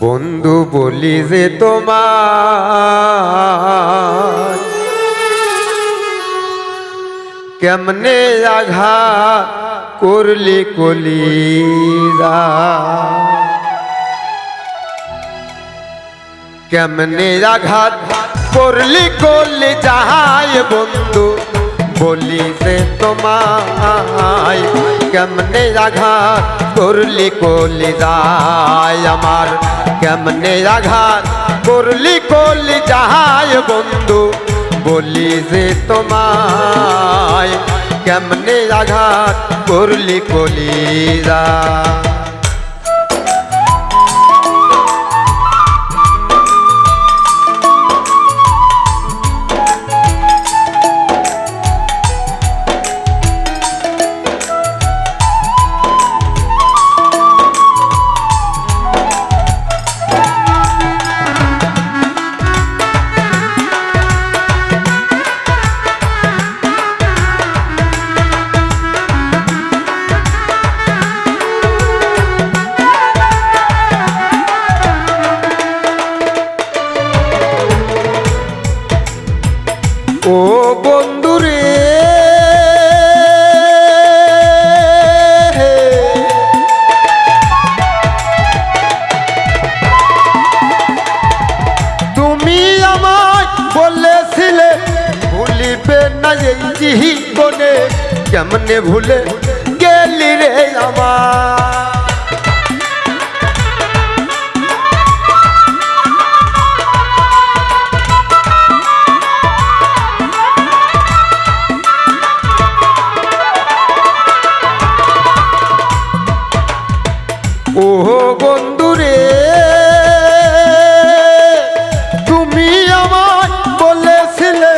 বন্ধু বলি যে তোমার কেমনে আঘাত করলি কলিরা কেমনে আঘাত করলি করলি যাহাই বন্ধু? বলি যে তোমায়, কেমনে আঘাত করলি করলি যায় আমার? কেমনে আঘাত করলি করলি যাহাই বন্ধু? বলি যে তোমায়, কেমনে আঘাত করলি কলিরা ও বন্ধুরে তুমি আমায় বলেছিলে ভুলিবে না এই জীবনে। কেমনে ভুলে গেলি রে আমার ও বন্ধুরে, তুমি আমায় বলেছিলে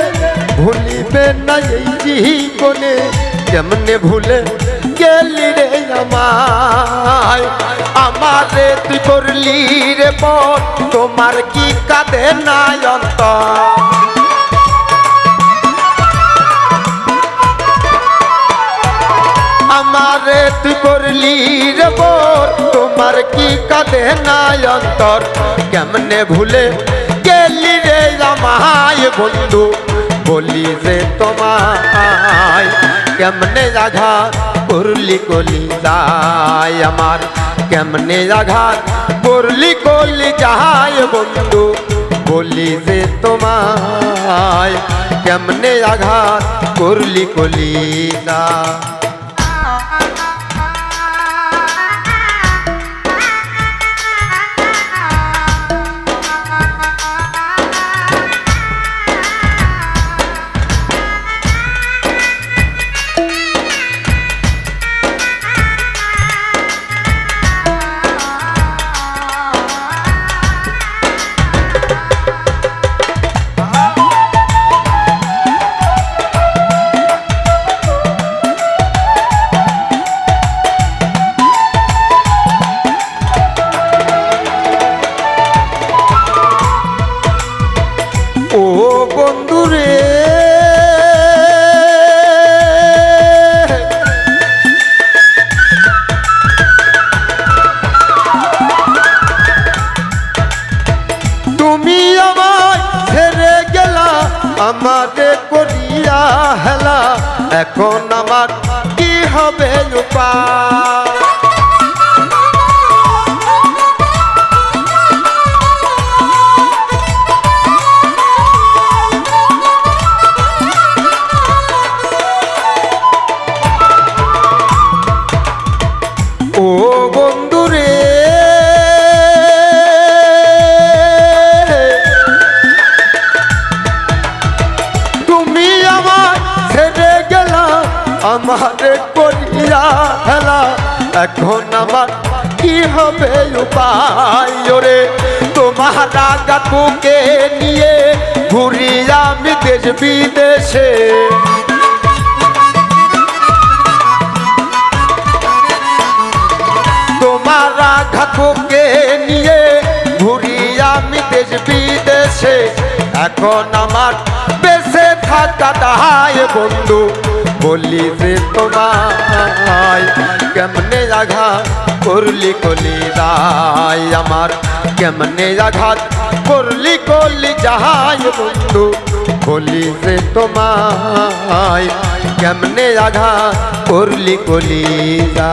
ভুলিবে না এই জীবনে, কেমনে ভুলে গেলি রে আমায়? আমারে তুই করলি রে পর তোমার কি কাঁদে নাই অন্তর? আমারে তুই করলি রে বোর তোমার কি কাঁদে নাই অন্তর কেমনে ভুলে গেলি রে আমায় বন্ধু বলি যে তোমায় কেমনে আঘাত করলি কলি যায় আমার কেমনে আঘাত করলি কলি যায় বন্ধু বলি যে তোমায় কেমনে আঘাত করলি কলি না আমারে করিয়া হেলা এখন আমার কি হবে উপায় ও বন্ধুরে আমারে করিয়া হেলা এখন আমার কি হবে উপায় ওরে? তোমার গাতুকে নিয়ে ঘুরি আমি দেশ বিদেশে। তোমার আঘাতকে নিয়ে ঘুরি আমি দেশ বিদেশে। এখন আমার থাকা দায় বন্ধু, বলি যে তোমায়, কেমনে আঘাত করলি কলি রায় আমার কেমনে আঘাত করলি করলি যাহাই বন্ধু, বলি যে তোমায়, কেমনে আঘাত করলি কলি যা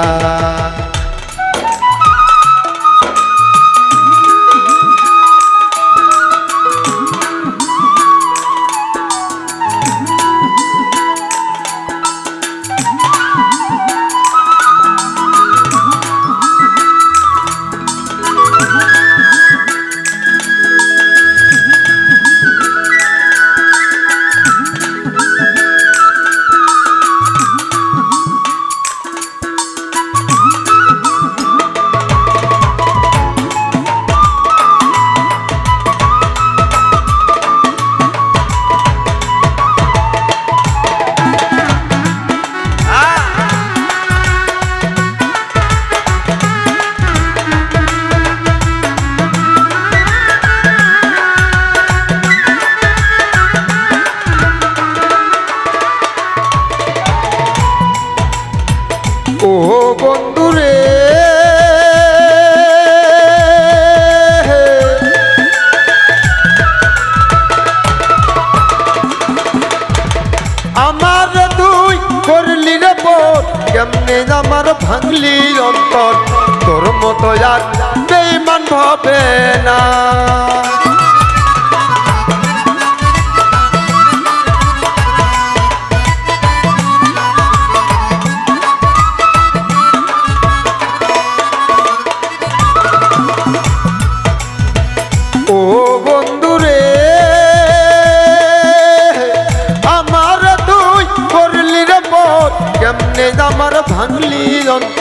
বোধ কেমনে আমার ভাঙলি অন্তর তোর মতো আর বেইমান হবে না।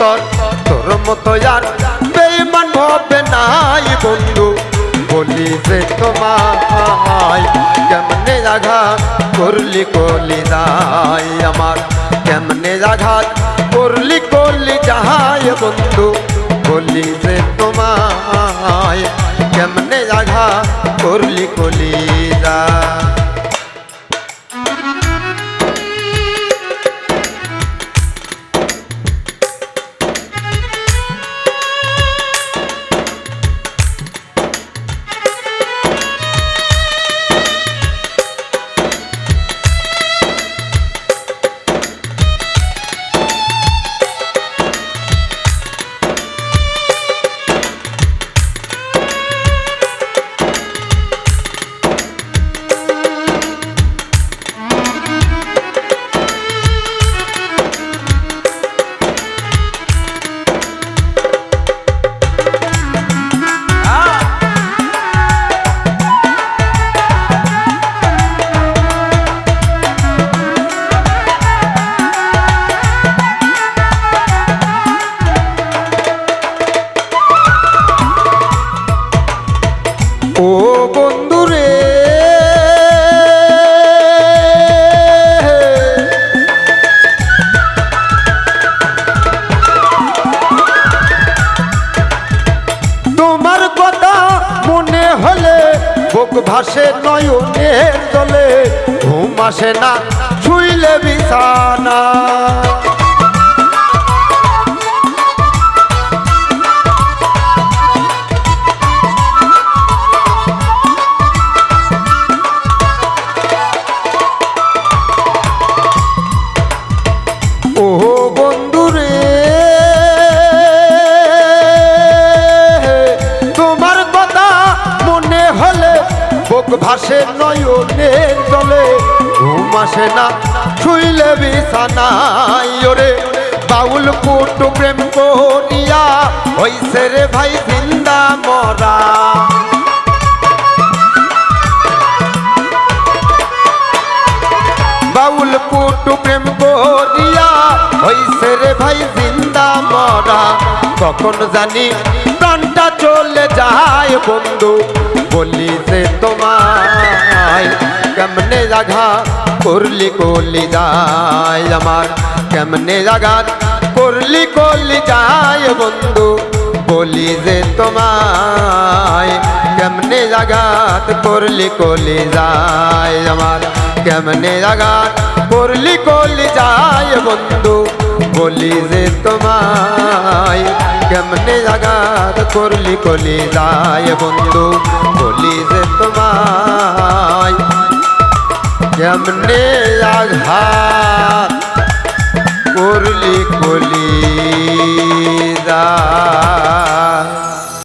অন্তর তোর মতো আর বেইমান হবে নাই, বন্ধু। বলি যে তোমায় কেমনে আঘাত করলি কলি যাই আমার। কেমনে আঘাত করলি করলি যাহাই বন্ধু। বলি যে তোমায় কেমনে আঘাত করলি কলি যা ভাসে নয়নের জলে ঘুম আসে না শুইলে বিছানা। ভাসে নয়নের জলে, ঘুম আসে না, শুইলে বিছানায় ওরে। বাউল কুটু প্রেম করিয়া, হইছে রে ভাই জিন্দা মরা। কখন জানি প্রাণটা চলে যায়, বন্ধু। বলি যে তোমায় কেমনে জাগা করলি কলি যায় আমার? কেমনে জাগাত করলি কলি যায় বন্ধু? বলি যে তোমায় কেমনে জাগাত করলি কলি যায় আমার? কেমনে জাগাত করলি কলি যায় বন্ধু? বলি যে তোমায় কেমনে জাগাত করলি কলি যায় বন্ধু বলি যে তোমায় কেমনে আঘাত করলি কলি যায়